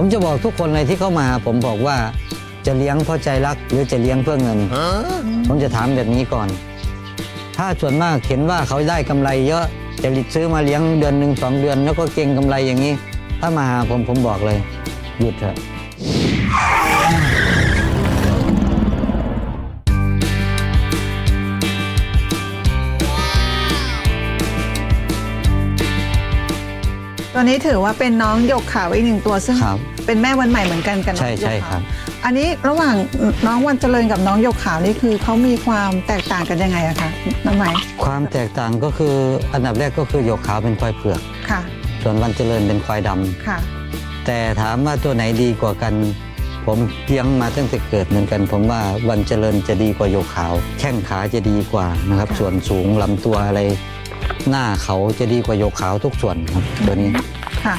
ผมจะบอกทุกคนเลยที่เข้ามาหาผมบอกว่าจะเลี้ยงเพราะใจรักหรือจะเลี้ยงเพื่อเงิน ผมจะถามแบบนี้ก่อน ถ้าส่วนมากเห็นว่าเขาได้กำไรเยอะจะซื้อมาเลี้ยงเดือนหนึ่งสองเดือน แล้วก็เก่งกำไรอย่างนี้ ถ้ามาหาผมผมบอกเลย หยุดเถอะ ตัวนี้ถือว่าเป็นน้องหยกขาวอีกหนึ่งตัวซึ่งครับเป็นแม่วันใหม่เหมือนกันกันใช่ใช่ครับ อันนี้ระหว่างน้องวันเจริญกับน้องหยกขาวนี่คือเขามีความแตกต่างกันยังไงอะคะน้ำไหมความแตกต่างก็คืออันดับแรกก็คือหยกขาวเป็นควายเผือก ค่ะส่วนวันเจริญเป็นควายดำค่ะ แต่ถามว่าตัวไหนดีกว่ากัน ผมเลี้ยงมาตั้งแต่เกิดเหมือนกัน ผมว่าวันเจริญจะดีกว่าโยกขาว แข้งขาจะดีกว่านะครับค่ะส่วนสูงลำตัวอะไร หน้าเขาจะดีกว่าโยกขาวทุกส่วนครับตัวนี้ ค่ะ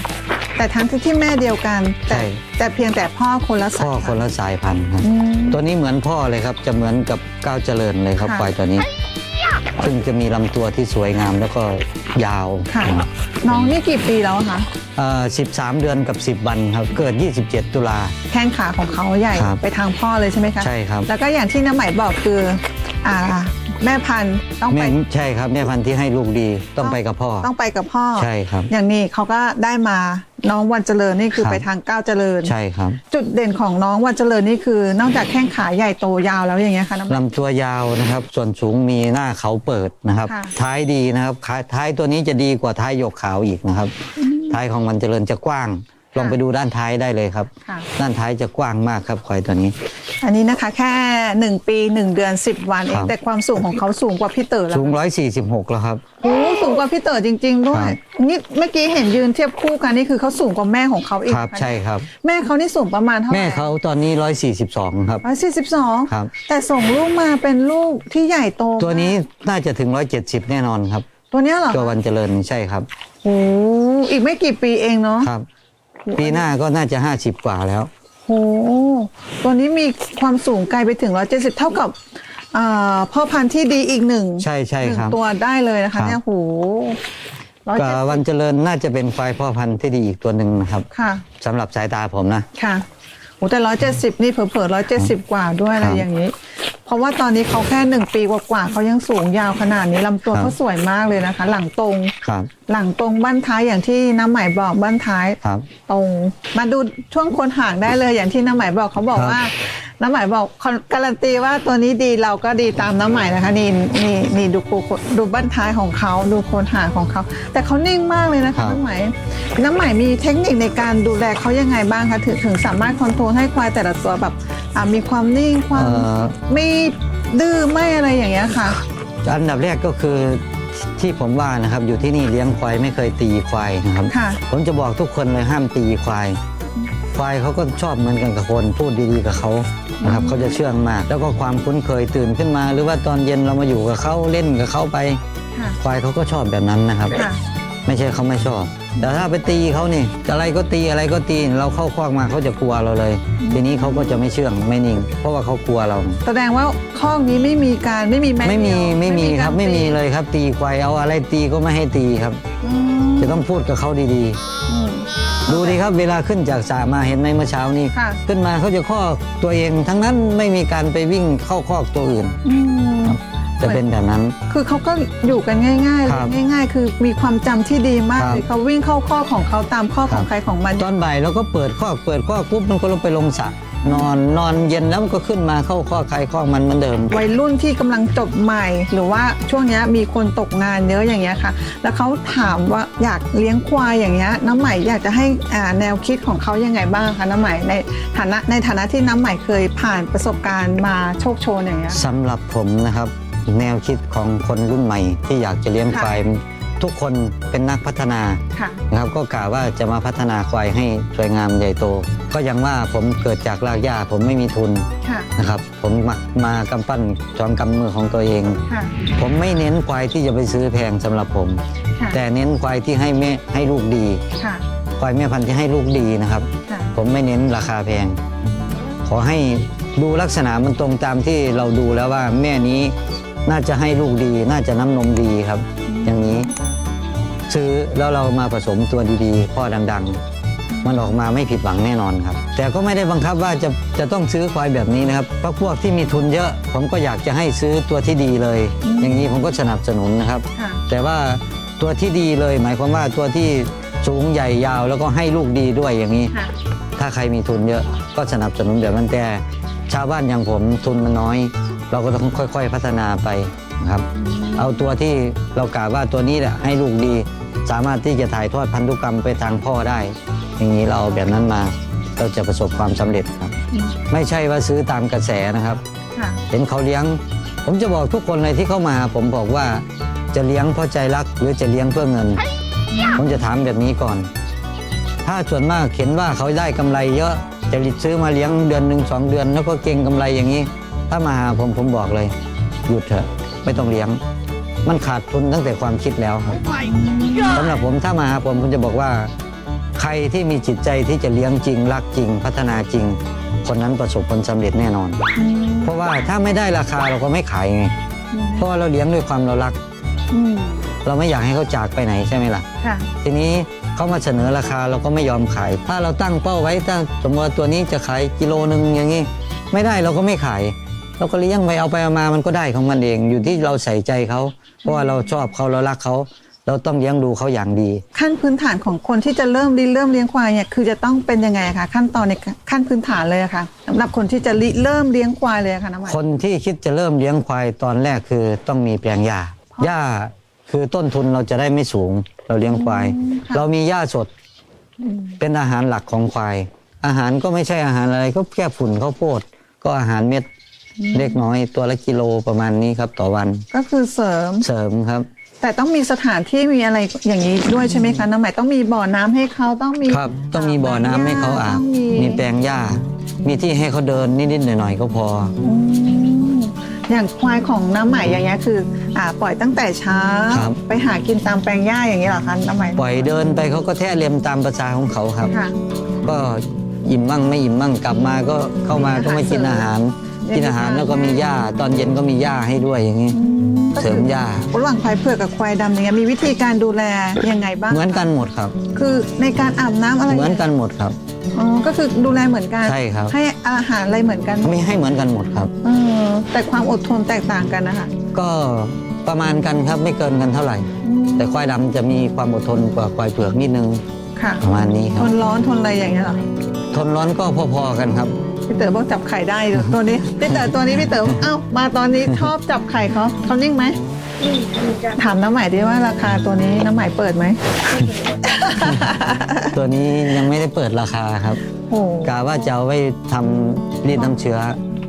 แต่ทั้งที่แม่เดียวกันแต่ใช่ แต่เพียงแต่พ่อคนละสายพ่อคนละสายพันธุ์ครับ อืม ตัวนี้เหมือนพ่อเลยครับ จะเหมือนกับก้าวเจริญเลยครับค่ะควายตัวนี้ ซึ่งจะมีลำตัวที่สวยงามแล้วก็ยาวค่ะน้องนี่กี่ปีแล้วอะคะเอ่อ13 เดือนกับ 10 วันครับ เกิด 27 ตุลา แข้งขาของเขาใหญ่ครับ ไปทางพ่อเลยใช่ไหมคะ ใช่ครับ แล้วก็อย่างที่น้าใหม่บอกคืออ่า แม่พันธุ์ต้องไป แม่ใช่ครับแม่พันธุ์ที่ให้ลูกดีต้องไปกับพ่อ ต้องไปกับพ่อ ใช่ครับ อย่างนี้เขาก็ได้มาน้องวันเจริญนี่คือครับ ไปทางก้าวเจริญ ใช่ครับจุดเด่นของน้องวันเจริญนี่คือนอกจากแข้งขาใหญ่โตยาวแล้วอย่างเงี้ยค่ะน้ำ ลำตัวยาวนะครับ ส่วนสูงมีหน้าเขาเปิดนะครับ ค่ะ ท้ายดีนะครับขาท้ายตัวนี้จะดีกว่าท้ายหยกขาวอีกนะครับ ท้ายของมันเจริญจะกว้าง ลองไปดูด้านท้ายได้เลยครับ ค่ะ ด้านท้ายจะกว้างมากครับควายตัวนี้ อันนี้นะคะแค่หนึ่งปีหนึ่งเดือนสิบวันเอครังบแต่ความสูงของเขาสูงกว่าพี่เต๋อแล้วสูง 146 แล้วครับ โอ้สูงกว่าพี่เต๋อจริง ๆ ด้วยครับ นี่เมื่อกี้เห็นยืนเทียบคู่กันนี่คือเขาสูงกว่าแม่ของเขาอีกครับนะะใช่ครับ แม่เขานี่สูงประมาณเท่าไหร่แม่เขาตอนนี้ 142 ครับ ร้อยสี่สิบสองครับ แต่ส่งลูกมาเป็นลูกที่ใหญ่โตตัวนี้น่าจะถึง 170 แน่นอนครับ ตัวเนี้ยเหรอตัววันเจริญใช่ครับ โอ้อีกไม่กี่ปีเองเนาะ ครับ ปีหน้าก็น่าจะ 50 กว่าแล้ว โอ้ตัวนี้มีความสูงไกลไปถึง 170 เท่ากับอ่าพ่อพันธุ์ที่ดีอีกหนึ่งใช่ใช่หนึ่งครับ ตัวได้เลยนะครัคะบเนี่ยโหร้อยก็เจ็ดวันเจริญน่าจะเป็นควายพ่อพันธุ์ที่ดีอีกตัวหนึ่งนะครับค่ะ สำหรับสายตาผมนะ ค่ะโอ้แต่ร้อยเจ็ดสิบนี่เผลอๆร้อยเจ็ดสิบกว่าด้วยอะไรครับ อย่างนี้ เพราะว่าตอนนี้เขาแค่หนึ่งปีกว่าๆเขายังสูงยาวขนาดนี้ลำตัวครับเขาสวยมากเลยนะคะ หลังตรง ครับหลังตรงบ้านท้ายอย่างที่น้ำใหม่บอกบ้านท้าย ครับ ตรงมาดูช่วงโคนห่างได้เลยอย่างที่น้ำใหม่บอกเขาบอกครับ ว่าน้ำใหม่บอกการันตีว่าตัวนี้ดีเราก็ดีตามน้ำใหม่นะคะนี่นี่นี่ดูโคดูบ้านท้ายของเขาดูโคนห่างของเขา แต่เขานิ่งมากเลยนะคะน้ำใหม่น้ำใหม่มีเทคนิคในการดูแลเขายังไงบ้างคะถึงถึงสามารถคอนโทรลให้ควายแต่ละตัวแบบ อ่ามีความนิ่งความเอ่อ ไม่ดื้อไม่อะไรอย่างเงี้ยค่ะ อันดับแรกก็คือที่ผมว่านะครับ อยู่ที่นี่เลี้ยงควายไม่เคยตีควายนะครับ ค่ะ ผมจะบอกทุกคนเลยห้ามตีควาย ควายเขาก็ชอบเหมือนกันกับคน พูดดีๆกับเขานะครับเขาจะเชื่องมาก แล้วก็ความคุ้นเคยตื่นขึ้นมา หรือว่าตอนเย็นเรามาอยู่กับเขาเล่นกับเขาไป ค่ะ ควายเขาก็ชอบแบบนั้นนะครับ ค่ะ ไม่ใช่เขาไม่ชอบแต่ถ้าไปตีเขานี่อะไรก็ตีอะไรก็ตีเราเข้าคอกมาเขาจะกลัวเราเลย ทีนี้เขาก็จะไม่เชื่องไม่นิ่ง เพราะว่าเขากลัวเรา แสดงว่าข้องนี้ไม่มีการไม่มีแมไม่มีเดียวไม่มีครับกาไม่มีตีเลยครับ ตีควายเอาอะไรตีก็ไม่ให้ตีครับอืมจะต้องพูดกับเขาดีอืมๆดูดีครับเวลาขึ้นจากสระมาเห็นไหมเมื่อเช้านี้ค่ะขึ้นมาเขาจะข้อกตัวเอง ทั้งนั้นไม่มีการไปวิ่งเข้าคอกตัวอื่นอืม จะเป็นแบบนั้น คือเขาก็อยู่กันง่ายๆเลครับยง่าย ๆ คือมีความจำที่ดีมากครับ เลยเขาวิ่งเข้าข้อของเขาตามข้อของครับใครของมัน ตอนบ่ายเราก็เปิดคอกเปิดคอกปุ๊บมันก็ลงไปลงสระนอนนอนเย็นแล้วมันก็ขึ้นมาเข้าคอกใครคอกมันเหมือนเดิม วัยรุ่นที่กำลังจบใหม่ หรือว่าช่วงเนี้ยมีคนตกงานเยอะอย่างเงี้ยค่ะ แล้วเขาถามว่าอยากเลี้ยงควายอย่างเงี้ยน้ำใหม่อยากจะให้อ่าแนวคิดของเขายังไงบ้างคะน้ำใหม่ในฐานะในฐานะที่น้ำใหม่เคยผ่านประสบการณ์มาโชคโชนอย่างเงี้ย สำหรับผมนะครับ แนวคิดของคนรุ่นใหม่ ที่อยากจะเลี้ยงค่ะควายทุกคนเป็นนักพัฒนาค่ะนะครับก็กล่าวว่าจะมาพัฒนาควายให้สวยงามใหญ่โต ก็ยังว่าผมเกิดจากรากหญ้าผมไม่มีทุนค่ะนะครับผมมามากำปั้นจอมกำมือของตัวเองค่ะผมไม่เน้นควายที่จะไปซื้อแพงสำหรับผมค่ะแต่เน้นควายที่ให้แม่ให้ลูกดีค่ะควายแม่พันธุ์ที่ให้ลูกดีนะครับค่ะผมไม่เน้นราคาแพง ขอให้ดูลักษณะมันตรงตามที่เราดูแล้วว่าแม่นี้ น่าจะให้ลูกดี น่าจะน้ำนมดีครับ อย่างนี้ ซื้อแล้วเรามาผสมตัวดีๆพ่อดังมันออกมาไม่ผิดหวังแน่นอนครับ แต่ก็ไม่ได้บังคับว่าจะจะต้องซื้อควายแบบนี้นะครับเพราะพวกที่มีทุนเยอะ ผมก็อยากจะให้ซื้อตัวที่ดีเลย อย่างนี้ผมก็สนับสนุนนะครับค่ะแต่ว่าตัวที่ดีเลย หมายความว่าตัวที่สูงใหญ่ยาวแล้วก็ให้ลูกดีด้วยอย่างนี้ค่ะถ้าใครมีทุนเยอะก็สนับสนุนแบบนั้นแต่ชาวบ้านอย่างผมทุนมันน้อย เราก็ต้องค่อยๆพัฒนาไปนะครับ เอาตัวที่เรากล่าวว่าตัวนี้แหละให้ลูกดี สามารถที่จะถ่ายทอดพันธุกรรมไปทางพ่อได้ อย่างนี้เราเอาแบบนั้นมาเราจะประสบความสำเร็จครับอืมไม่ใช่ว่าซื้อตามกระแสนะครับค่ะเห็นเขาเลี้ยง ผมจะบอกทุกคนเลยที่เข้ามา ผมบอกว่าจะเลี้ยงเพราะใจรักหรือจะเลี้ยงเพื่อเงิน ผมจะถามแบบนี้ก่อน ถ้าส่วนมากเห็นว่าเขาได้กำไรเยอะจะริซื้อมาเลี้ยงเดือนหนึ่งสองเดือน แล้วก็เก่งกำไรอย่างนี้ ถ้ามาหาผมผมบอกเลย หยุดเถอะไม่ต้องเลี้ยง มันขาดทุนตั้งแต่ความคิดแล้วครับสำหรับผมถ้ามาหาผมผมจะบอกว่า ใครที่มีจิตใจที่จะเลี้ยงจริง รักจริง พัฒนาจริง คนนั้นประสบผลสำเร็จแน่นอนอืมเพราะว่าถ้าไม่ได้ราคาเราก็ไม่ขายไงเพราะว่าเราเลี้ยงด้วยความเรารักอืมเราไม่อยากให้เขาจากไปไหนใช่ไหมล่ะค่ะ ทีนี้เขามาเสนอราคาเราก็ไม่ยอมขาย ถ้าเราตั้งเป้าไว้ถ้าสมมติว่าตัวนี้จะขายกิโลหนึ่งอย่างนี้ ไม่ได้เราก็ไม่ขาย เราก็เลี้ยงไปเอาไปเอามามันก็ได้ของมันเอง อยู่ที่เราใส่ใจเขา เพราะว่าเราชอบเขาเรารักเขา เราต้องเลี้ยงดูเขาอย่างดี ขั้นพื้นฐานของคนที่จะเริ่มริเริ่มเลี้ยงควายเนี่ยคือจะต้องเป็นยังไงคะขั้นตอนในขั้นพื้นฐานเลยอะค่ะสำหรับคนที่จะริเริ่มเลี้ยงควายเลยอะค่ะน้ำมันคนที่คิดจะเริ่มเลี้ยงควายตอนแรกคือต้องมีแปลงหญ้าหญ้าคือต้นทุนเราจะได้ไม่สูง เราเลี้ยงควาย เรามีหญ้าสดเป็นอาหารหลักของควาย อาหารก็ไม่ใช่อาหารอะไรก็แค่ฝุ่นข้าวโพดก็อาหารเม็ด เล็กน้อยตัวละกิโลประมาณนี้ครับต่อวันก็คือเสริม เสริมครับ แต่ต้องมีสถานที่มีอะไรอย่างนี้ด้วยใช่ไหมคะน้ำใหม่ต้องมีบ่อน้ำให้เขาต้องมีครับ ต้องมีบ่อน้ำให้เขาอาบต้องมีมีแปลงหญ้า มีที่ให้เขาเดินนิดๆหน่อยๆก็พอ อืมอย่างควายของน้ำใหม่อย่างเงี้ยคืออ่าปล่อยตั้งแต่เช้า ครับ ไปหากินตามแปลงหญ้าอย่างนี้เหรอคะน้ำใหม่ปล่อยเดินไปเขาก็แท้เลียมตามภาษาของเขาครับ ค่ะ ก็อิ่มมั่งไม่อิ่มมั่งกลับมาก็เข้ามาก็ไม่กินอาหารมีอาหาร กินอาหารแล้วก็มีหญ้าตอนเย็นก็มีหญ้าให้ด้วยอย่างนี้เสริมหญ้าระหว่างควายเผือกกับควายดำอย่างเงี้ยมีวิธีการดูแลยังไงบ้างเหมือนกันหมดครับ คือในการอาบน้ำอะไรเหมือนกันหมดครับอ๋อก็คือดูแลเหมือนกันใช่ครับให้อาหารอะไรเหมือนกันไม่ให้เหมือนกันหมดครับเออแต่ความอดทนแตกต่างกันนะคะก็ประมาณกันครับไม่เกินกันเท่าไหร่อืมแต่ควายดำจะมีความอดทนกว่าควายเผือกนิดนึงค่ะประมาณนี้คทรับนร้อนทนอะไรอย่างเงี้ยเหรอทนร้อนก็พอๆกันครับ พี่เต๋อบอกจับไข่ได้อยู่ตัวนี้พี่เต๋อตัวนี้พี่เต๋อเอ้ามาตอนนี้ชอบจับไข่เขาเขานิ่งไหมถามน้ำใหม่ดิว่าราคาตัวนี้น้ำใหม่เปิดไหม ตัวนี้ยังไม่ได้เปิดราคาครับโอ้กะว่าจะเอาไว้ทำรีดน้ำเชื้อ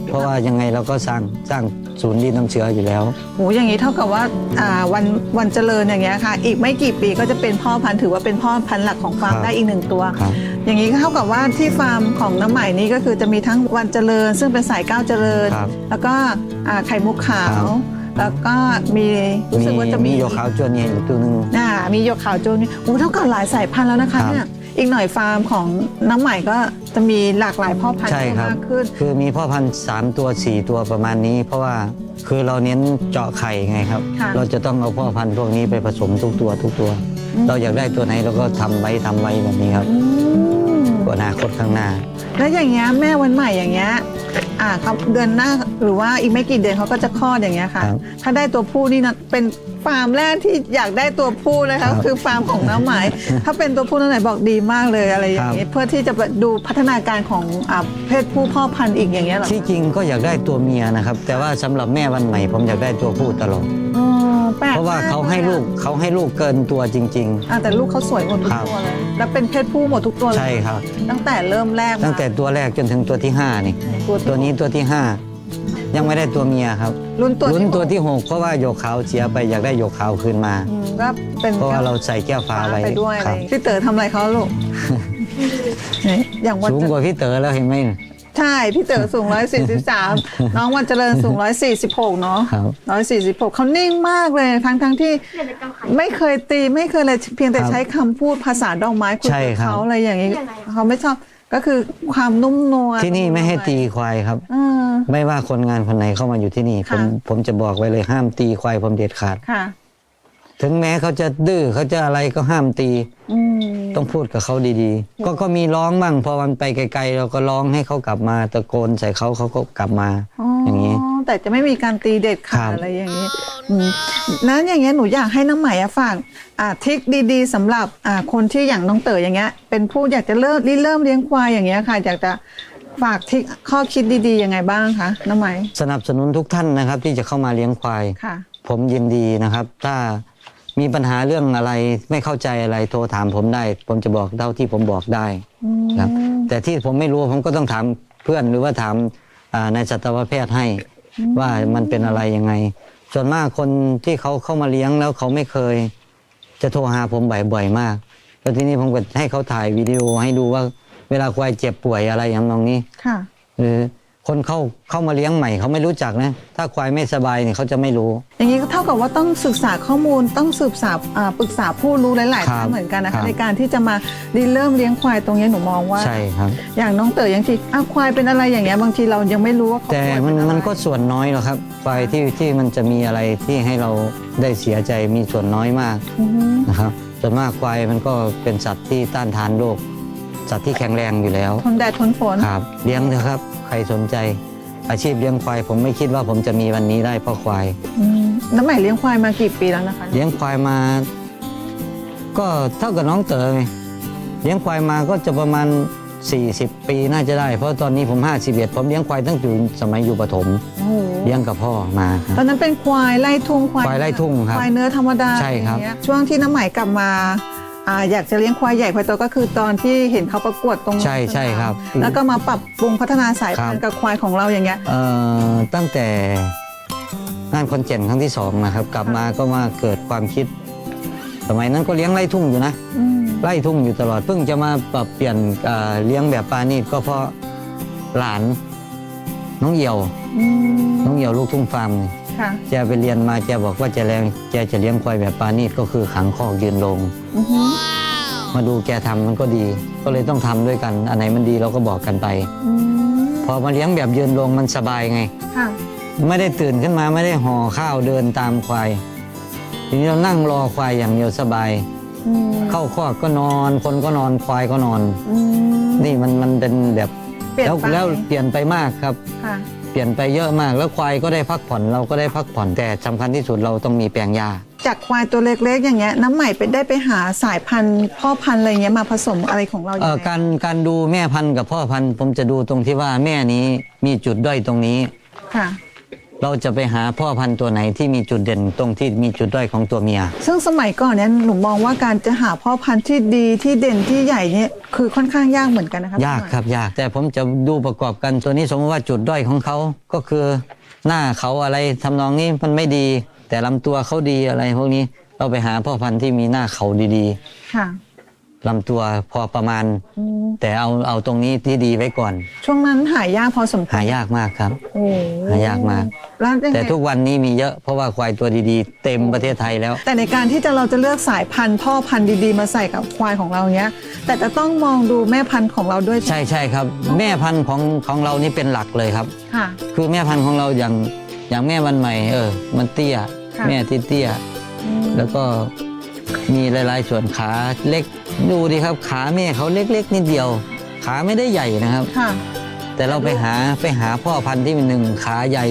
เพราะว่ายังไงเราก็สร้างสร้าง ศูนย์รีดน้ำเชื้ออยู่แล้ว โหอย่างนี้เท่ากับว่าอ่าวันวันเจริญอย่างเงี้ยค่ะ อีกไม่กี่ปีก็จะเป็นพ่อพันธุ์ถือว่าเป็นพ่อพันธุ์หลักของฟาร์มครับ ได้อีกหนึ่งตัว ครับอย่างนี้ก็เท่ากับว่าที่ฟาร์มของน้ำใหม่นี้ก็คือจะมีทั้งวันเจริญ ซึ่งเป็นสายก้าวเจริญ ครับ แล้วก็อ่าไข่มุกขาครัวบแล้วก็มีรู้สึกว่าจะมีมีโยขาวจวนเนียอยู่ตัวหนึ่ง อ่ามีหยกขาวโจนนี่โอ้เท่ากับหลายสายพันธุ์แล้วนะคะครับ เนี่ย อีกหน่อยฟาร์มของน้ำใหม่ก็จะมีหลากหลายพ่อพันธุ์ใช่ครับ มากขึ้น คือมีพ่อพันธุ์สามตัวสี่ตัวประมาณนี้ เพราะว่าคือเราเน้นเจาะไข่ไงครับ ค่ะ เราจะต้องเอาพ่อพันธุ์พวกนี้ไปผสมทุกตัวทุกตัวอืมเราอยากได้ตัวไหนเราก็ทำไว้ทำไว้แบบนี้ครับ อืม อนาคตข้างหน้า แล้วอย่างเงี้ยแม่วันใหม่อย่างเงี้ยอ่าเขาเดือนหน้าหรือว่าอีกไม่กี่เดือนเขาก็จะคลอดอย่างเงี้ยค่ะ ครับถ้าได้ตัวผู้นี่นะเป็นฟาร์มแรกที่อยากได้ตัวผู้นะคะครับคือฟาร์มของน้ำไหมถ้าเป็นตัวผู้นั่นไหนบอกดีมากเลยอะไรอย่างงี้เพื่อที่จะดูพัฒนาการของอ่าเพศผู้พ่อพันธุ์อีกอย่างเงี้ยเหรอที่จริงก็อยากได้ตัวเมียนะครับ แต่ว่าสำหรับแม่วันใหม่ผมอยากได้ตัวผู้ตลอด อ๋อแปลกเพราะว่าเขาให้ลูกเขาให้ลูกเกินตัวจริง อ่าแต่ลูกเขาสวยหมดทุกครับตัวเลย แล้วเป็นเพศผู้หมดทุกตัวๆ เลยใช่ครับ ตั้งแต่เริ่มแรกมาตั้งแต่ตัวแรกจนถึงตัวที่5นี่ ตัวที่ตัวนี้ตัวที่5ยังไม่ได้ตัวเมียครับรุ่นตัวลุ้นที่ตัวที่6เพราะว่าโยกขาวเสียไปอยากได้โยกขาวคืนมา อืมก็เป็นเพราะว่าเราใส่แก้วฟ้าฟ้าไว้ไปด้วยอะคไรรับพี่เต๋อทำอะไรเขาลูกนี่อย่างวันสูงจะกว่าพี่เต๋อแล้วเห็นไหม ใช่ พี่เต๋อสูง 143 น้องวันเจริญสูง 146 เนาะครับ 146 เขานิ่งมากเลยทั้งทั้งที่ไม่เคยตีไม่เคยเลยเพียงแต่ครับใช้คำพูดภาษาดอกไม้คุยใช่กับครับ เขาอะไรอย่างนี้เขาไม่ชอบก็คือความนุ่มนวลที่นี่ไม่ให้ตีควายครับ เออ ไม่ว่าคนงานคนไหนเข้ามาอยู่ที่นี่ ผมค่ะ ผมจะบอกไว้เลยห้ามตีควายผมเด็ดขาด ค่ะ ถึงแม้เขาจะดื้อเขาจะอะไรก็ห้ามตี อืมต้องพูดกับเขาดีๆ ก็ก็มีร้องบ้างพอมันไปไกลๆ เราก็ร้องให้เขากลับมาตะโกนใส่เขาเขาก็กลับมา อย่างนี้ แต่จะไม่มีการตีเด็ดครัขาดบอะไรอย่างนี้อืมนั้นอย่างเงี้ยหนูอยากให้น้องใหม่อะฝากอ่าทริคดีๆสำหรับอ่าคนที่อย่างน้องเต๋ออย่างเงี้ย เป็นผู้อยากจะเริ่มริเริ่มเลี้ยงควายอย่างเงี้ยค่ะอยากจะฝากทริคข้อคิดดีๆยังไงบ้างคะน้องใหม่สนับสนุนทุกท่านนะครับ ที่จะเข้ามาเลี้ยงควาย ค่ะ ผมยินดีนะครับ ถ้า มีปัญหาเรื่องอะไรไม่เข้าใจอะไรโทรถามผมได้ ผมจะบอกเท่าที่ผมบอกได้ครับ แต่ที่ผมไม่รู้ผมก็ต้องถามเพื่อนหรือว่าถามอ่าในสัตวแพทย์ให้ ว่ามันเป็นอะไรยังไง ส่วนมากคนที่เขาเข้ามาเลี้ยงแล้วเขาไม่เคย จะโทรหาผมบ่อยๆมากแล้วทีนี้ผมก็ให้เขาถ่ายวิดีโอให้ดูว่า เวลาควายเจ็บป่วยอะไรอย่างนองนี้ค่ะหรือ คนเข้าเข้ามาเลี้ยงใหม่เขาไม่รู้จักนะ ถ้าควายไม่สบายเนี่ยเขาจะไม่รู้ อย่างนี้ก็เท่ากับว่าต้องศึกษาข้อมูลต้องสืบสาวอ่าปรึกษาผู้รู้หลายๆครัท่าบนเหมือนกันนะครัคะบในการที่จะมาริเริ่มเลี้ยงควายตรงนี้หนูมองว่าใช่ครับอย่างน้องเต๋ออย่างที่อ้าวควายเป็นอะไรอย่างเงี้ยบางทีเรายังไม่รู้ว่าเขาแต่ป่วยมันเป็อะไรมันก็ส่วนน้อยหรอกครับควายที่ที่มันจะมีอะไรที่ให้เราได้เสียใจมีส่วนน้อยมากอือฮึนะครับส่วนมากควายมันก็เป็นสัตว์ที่ต้านทานโรค สัตว์ที่แข็งแรงอยู่แล้ว ทนแดดทนฝน ครับ เลี้ยงเถอะครับ ใครสนใจ อาชีพเลี้ยงควาย ผมไม่คิดว่าผมจะมีวันนี้ได้เพราะควาย อืมน้ำใหม่เลี้ยงควายมากี่ปีแล้วนะคะเลี้ยงควายมา ก็เท่ากับน้องเต๋อไงเลี้ยงควายมาก็จะประมาณ 40 ปีน่าจะได้ เพราะตอนนี้ผม 51 ผมเลี้ยงควายตั้งอยู่สมัยอยู่ปฐมโอ้โหเลี้ยงกับพ่อมาครับตอนนั้นเป็นควายไล่ทุ่งควายควายไล่ทุ่งครับควายเนื้อธรรมดาใช่ครับ อย่างเงี้ยช่วงที่น้ำใหม่กลับมา อ่าอยากจะเลี้ยงควายใหญ่ควายโตก็คือตอนที่เห็นเขาประกวดตรงใช่ใช่ครับแล้วก็มาปรับปรุงพัฒนาสายพันครัธุ์บกับควายของเราอย่างเงี้ยเอ่อตั้งแต่งานคอนเจนครั้งที่สองนะครับ กลับมาก็มาเกิดความคิด สมัยนั้นก็เลี้ยงไล่ทุ่งอยู่นะอืมไล่ทุ่งอยู่ตลอดเพิ่งจะมาปรับเปลี่ยนเอ่อเลี้ยงแบบปลานีดก็เพราะหลานน้องเหี่ยวอืมน้องเหี่ยวลูกทุ่งฟาร์มนี่ ค่ะ แกไปเรียนมาแกบอกว่าจะเลี้ยงแกจะเลี้ยงควายแบบปลานีดก็คือขังคอกยืนลง อือฮึมาดูแกทำมันก็ดี ก็เลยต้องทำด้วยกัน อันไหนมันดีเราก็บอกกันไป อืมพอมาเลี้ยงแบบยืนลงมันสบายไง ค่ะ ไม่ได้ตื่นขึ้นมาไม่ได้ห่อข้าวเดินตามควายทีนี้เรานั่งรอควายอย่างเดียวสบาย อืมเข้าคอกก็นอน คนก็นอนควายก็นอน อืมนี่มันมันเป็นแบบเปลี่ยนแล้วไปแล้วเปลี่ยนไปมากครับ ค่ะ เปลี่ยนไปเยอะมาก แล้วควายก็ได้พักผ่อนเราก็ได้พักผ่อนแต่สำคัญที่สุดเราต้องมีแปลงหญ้า จากควายตัวเล็กๆ อย่างเงี้ยน้ำใหม่ไปได้ไปหาสายพันธุ์พ่อพันธุ์อะไรเงี้ยมาผสมอะไรของเราอเอ่ย่างอไรการการดูแม่พันธุ์กับพ่อพันธุ์ผมจะดูตรงที่ว่าแม่นี้มีจุดด้อยตรงนี้ ค่ะ เราจะไปหาพ่อพันธุ์ตัวไหนที่มีจุดเด่นตรงที่มีจุดด้อยของตัวเมีย ซึ่งสมัยก่อนเนี่ยหนูมองว่าการจะหาพ่อพันธุ์ที่ดีที่เด่นที่ใหญ่เนี่ยคือค่อนข้างยากเหมือนกันนะคะยากครับยากแต่ผมจะดูประกอบกันตัวนี้สมมติว่าจุดด้อยของเขาก็คือหน้าเขาอะไรทำนองนี้มันไม่ดี แต่ลำตัวเขาดีอะไรพวกนี้เราไปหาพ่อพันธุ์ที่มีหน้าเขาดีค่ะๆ ลำตัวพอประมาณ อืมแต่เอาเอาตรงนี้ที่ดีไว้ก่อน ช่วงนั้นหายากพอสมควรหายากมากครับ โอ้หายากมาก แล้วยังไงแต่ทุกวันนี้มีเยอะเพราะว่าควายตัวดีๆ เต็มประเทศไทยแล้ว แต่ในการที่จะเราจะเลือกสายพันธุ์พ่อพันธุ์ดีๆ มาใส่กับควายของเราเนี้ย แต่จะต้องมองดูแม่พันธุ์ของเราด้วยใช่ใช่ครับ แม่พันธุ์ของของเรานี่เป็นหลักเลยครับ ค่ะ คือแม่พันธุ์ของเราอย่างอย่างแม่วันใหม่เออ มันเตี้ย ค่ะ แม่ที่เตี้ย อืมแล้วก็มีหลาย ๆ ส่วนขาเล็ก ดูดิครับขาแม่เขาเล็ก ๆ นิดเดียว ขาไม่ได้ใหญ่นะครับ ค่ะ แต่เราไปหาไปหาพ่อพันธุ์ที่มีหนึ่งขาใหญ่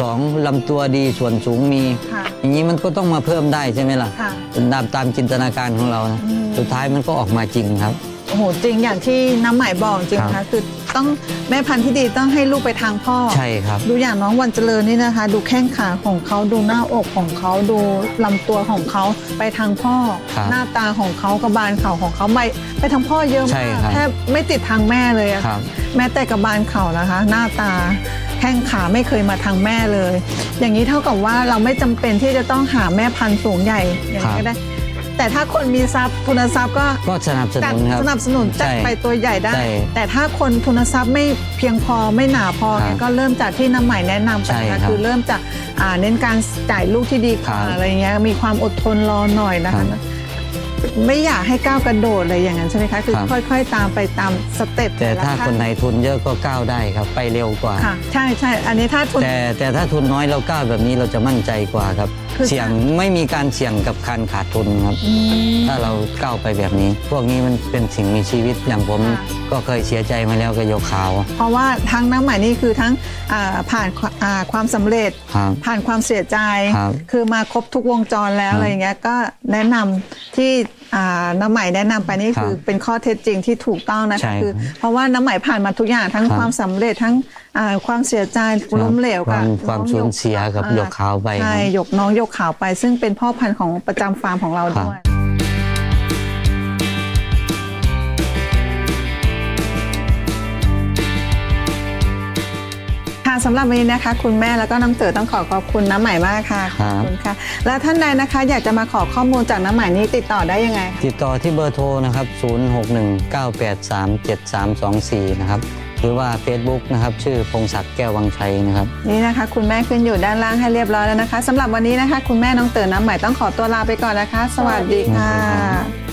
สองลำตัวดีส่วนสูงมี ค่ะ อย่างนี้มันก็ต้องมาเพิ่มได้ใช่ไหมล่ะค่ะ ตามตามจินตนาการของเรานะอืม สุดท้ายมันก็ออกมาจริงครับ โอ้โห จริงอย่างที่น้ำใหม่บอกจริงครันะคะบคือ ต้องแม่พันธุ์ที่ดีต้องให้ลูกไปทางพ่อ ใช่ครับ ดูอย่างน้องวันเจริญนี่นะคะ ดูแข้งขาของเขาดูหน้าอกของเขาดูลำตัวของเขาไปทางพ่อ ครับหน้าตาของเขากระบาลเขาของเขาไปไปทางพ่อเยอะใช่มากครับ แทบไม่ติดทางแม่เลยอะครับ แม้แต่กระบาลเขานะคะ หน้าตาแข้งขาไม่เคยมาทางแม่เลย อย่างนี้เท่ากับว่าเราไม่จำเป็นที่จะต้องหาแม่พันธุ์สูงใหญ่อย่างนี้ก็ได้ แต่ถ้าคนมีทรัพย์ทุนทรัพย์ก็ก็สนับสจัดนุนครับสนับสนุนจัดใช่ไปตัวใหญ่ได้ ใช่แต่ถ้าคนทุนทรัพย์ไม่เพียงพอไม่หนาพอครับเนี่ยก็เริ่มจากที่น้ำใหม่แนะนำไปใช่นะครับคือเริ่มจากอ่าเน้นการจ่ายลูกที่ดีกว่าครับอะไรเงี้ยมีความอดทนรอหน่อยนะครัคะ บ ไม่อยากให้ก้าวกระโดดเลยอย่างนั้นใช่ไหมคะคือครับ ค่อยๆ ตามไปตามสเต็ปแต่ถ้าละคนไหนทุนเยอะก็ก้าวได้ครับ ไปเร็วกว่า ค่ะ ใช่ใช่อันนี้ถ้าทุน แต่แต่ถ้าทุนน้อยเราก้าวแบบนี้เราจะมั่นใจกว่าครับ คือ เสี่ยงไม่มีการเสี่ยงกับการขาดทุนครับ อืม ถ้าเราก้าวไปแบบนี้ พวกนี้มันเป็นสิ่งมีชีวิตอย่างผม ค่ะ ก็เคยเสียใจมาแล้วกับโยกขาวเพราะว่าทั้งน้ำใหม่นี่คือทั้งอ่าผ่านความอ่าความสำเร็จ ครับ ผ่านความเสียใจ ครับคือมาครบทุกวงจรแล้วครับอะไรอย่างเงี้ยก็แนะนำที่อ่าน้ำใหม่แนะนำไปนี่ครับคือเป็นข้อเท็จจริงที่ถูกต้องนะใช่คะคือ เพราะว่าน้ำใหม่ผ่านมาทุกอย่างทั้งครับความสำเร็จทั้งอ่าความเสียใจล้มเหลวคกัวาบมความน้องสูญหกเสียกับอ่หยกขาวไปใช่ครับหยกน้องหยกขาวไป ซึ่งเป็นพ่อพันธุ์ของประจำฟาร์มของเราครับด้วย ค่ะสำหรับวันนี้นะคะ คุณแม่แล้วก็น้องเต๋อต้องขอขอบคุณน้ำใหม่มากค่ะขอบคุณค่ะ แล้วท่านใดนะคะ อยากจะมาขอข้อมูลจากน้ำใหม่นี้ติดต่อได้ยังไงคะติดต่อที่เบอร์โทรนะครับ 0619837324 นะครับหรือว่า Facebook นะครับ ชื่อพงศักดิ์แก้ววังชัยนะครับ นี่นะคะ คุณแม่ขึ้นอยู่ด้านล่างให้เรียบร้อยแล้วนะคะสำหรับวันนี้นะคะ คุณแม่น้องเต๋อน้ำใหม่ต้องขอตัวลาไปก่อนนะคะ สวัสดีค่ะ